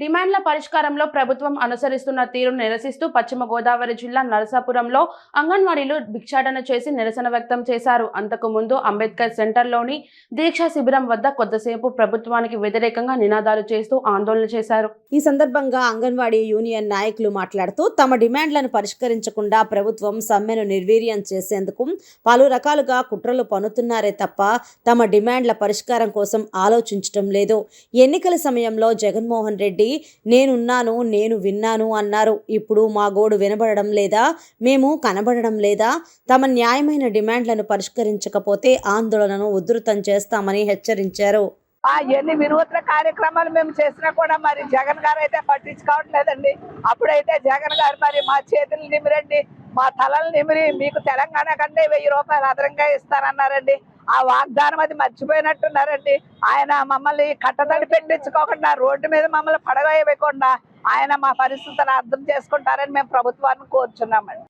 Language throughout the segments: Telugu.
డిమాండ్ల పరిష్కారంలో ప్రభుత్వం అనుసరిస్తున్న తీరును నిరసిస్తూ పశ్చిమ గోదావరి జిల్లా నరసాపురంలో అంగన్వాడీలు భిక్షాటన చేసి నిరసన వ్యక్తం చేశారు. అంతకు ముందు అంబేద్కర్ సెంటర్లోని దీక్షా శిబిరం వద్ద కొద్దిసేపు ప్రభుత్వానికి వ్యతిరేకంగా నినాదాలు చేస్తూ ఆందోళన చేశారు. ఈ సందర్భంగా అంగన్వాడీ యూనియన్ నాయకులు మాట్లాడుతూ తమ డిమాండ్లను పరిష్కరించకుండా ప్రభుత్వం సమ్మెను నిర్వీర్యం చేసేందుకు పలు రకాలుగా కుట్రలు పన్నుతున్నారే తప్ప తమ డిమాండ్ల పరిష్కారం కోసం ఆలోచించటం లేదు. ఎన్నికల సమయంలో జగన్మోహన్ రెడ్డి నేనున్నాను నేను విన్నాను అన్నారు. ఇప్పుడు మా గోడు వినబడడం లేదా? మేము కనబడడం లేదా? తమ న్యాయమైన డిమాండ్లను పరిష్కరించకపోతే ఆందోళనను ఉధృతం చేస్తామని హెచ్చరించారు. ఆ ఎన్ని వినూత్న కార్యక్రమాలు మేము చేసినా కూడా మరి జగన్ గారు అయితే పట్టించుకోవట్లేదండి. అప్పుడైతే జగన్ గారు మరి మా చేతులు నిమిరండి. మా తలలు నిమిరి మీకు తెలంగాణ కంటే వెయ్యి రూపాయలు అదనంగా ఇస్తారన్నారండి ఆ వాగ్దానం అది మర్చిపోయినట్టున్నారండి. ఆయన మమ్మల్ని కట్టదడి పెట్టించుకోకుండా రోడ్డు మీద మమ్మల్ని పడవేయకుండా ఆయన మా పరిస్థితులను అర్థం చేసుకుంటారని మేము ప్రభుత్వాన్ని కోరుచున్నామండి.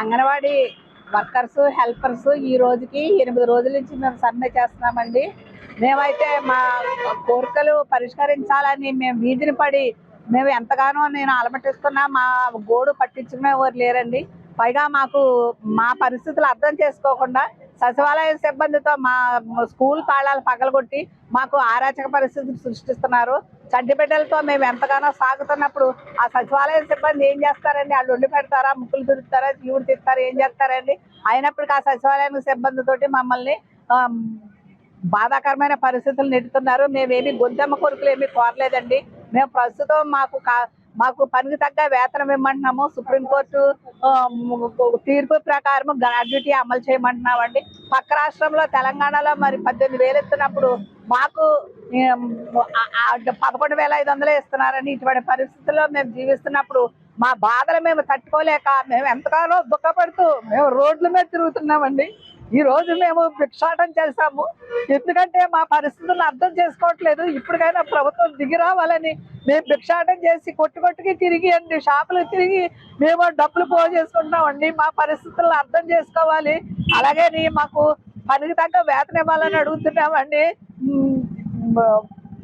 అంగన్వాడీ వర్కర్స్ హెల్పర్స్ ఈ రోజుకి ఎనిమిది రోజుల నుంచి మేము సమ్మె చేస్తున్నామండి. మేమైతే మా కోరికలు పరిష్కరించాలని మేము వీధిని పడి మేము ఎంతగానో నేను అలమటిస్తున్నా మా గోడు పట్టించుకునేవారు లేరండి. పైగా మాకు మా పరిస్థితులు అర్థం చేసుకోకుండా సచివాలయ సిబ్బందితో మా స్కూల్ తాళాలు పగలగొట్టి మాకు ఆరాచక పరిస్థితులు సృష్టిస్తున్నారు. చడ్డిబిడ్డలతో మేము ఎంతగానో సాగుతున్నప్పుడు ఆ సచివాలయ సిబ్బంది ఏం చేస్తారండి? వాళ్ళు వండి పెడతారా? ముక్కులు తిరుగుతారా జీవుడు తిరుగుతారా ఏం చేస్తారండి? అయినప్పటికీ ఆ సచివాలయం సిబ్బందితోటి మమ్మల్ని బాధాకరమైన పరిస్థితులు నెట్టుతున్నారు. మేమేమి గొంతెమ్మ కొడుకులు ఏమీ కోరలేదండి. మేము ప్రస్తుతం మాకు మాకు పనికి తగ్గ వేతనం ఇమ్మంటున్నాము. సుప్రీంకోర్టు తీర్పు ప్రకారం గ్రాడ్యుటీ అమలు చేయమంటున్నామండి. పక్క రాష్ట్రంలో తెలంగాణలో మరి పద్దెనిమిది వేలు ఇస్తున్నప్పుడు మాకు పదకొండు వేల ఐదు వందలే ఇస్తున్నారని ఇటువంటి పరిస్థితుల్లో మేము జీవిస్తున్నప్పుడు మా బాధలు మేము తట్టుకోలేక మేము ఎంతగానో దుఃఖపడుతూ మేము రోడ్ల మీద తిరుగుతున్నామండి. ఈ రోజు మేము భిక్షాటం చేశాము. ఎందుకంటే మా పరిస్థితులను అర్థం చేసుకోవట్లేదు. ఇప్పటికైనా ప్రభుత్వం దిగి రావాలని మేము భిక్షాటం చేసి కొట్టు కొట్టుకి తిరిగి అండి షాపులు తిరిగి మేము డబ్బులు పో చేసుకుంటున్నామండి. మా పరిస్థితులను అర్థం చేసుకోవాలి. అలాగే మాకు పనికి తగ్గ వేతన ఇవ్వాలని అడుగుతున్నామండి.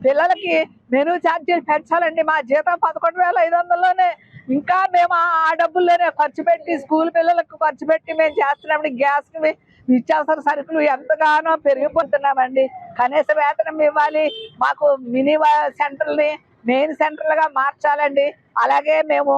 పిల్లలకి మెనూ ఛార్జీలు పెంచాలండి. మా జీతం పదకొండు వేల ఐదు వందల్లోనే. ఇంకా మేము ఆ ఆ డబ్బుల్లోనే ఖర్చు పెట్టి స్కూల్ పిల్లలకు ఖర్చు పెట్టి మేము చేస్తున్నామండి గ్యాస్కి నిత్యావసర సరుకులు ఎంతగానో పెరిగిపోతున్నామండి. కనీస వేతనం ఇవ్వాలి. మాకు మినీ సెంటర్ని మెయిన్ సెంటర్లుగా మార్చాలండి. అలాగే మేము